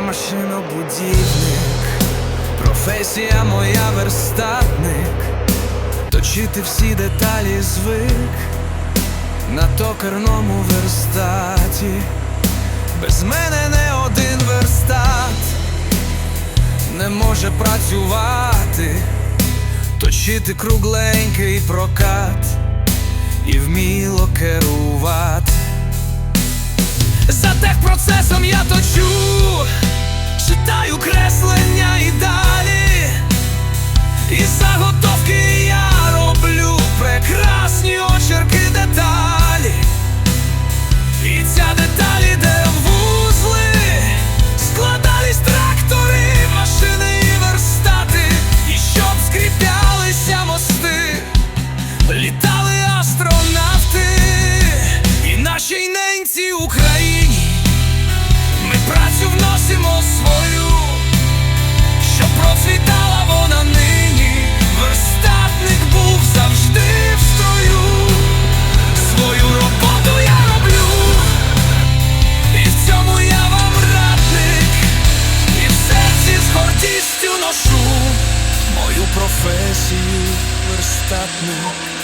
машинобудівник, професія моя верстатник, точити всі деталі звик. На токарному верстаті, без мене не один верстат. Не може працювати, точити кругленький прокат. І вміло керувати. За техпроцесом я точу, літали астронавти, і нашій ненці Україні ми працю вносимо свою, щоб процвітала вона нині, верстатник був завжди в строю. Свою роботу я роблю, і в цьому я вам радник, і в серці з гордістю ношу мою професію верстатник.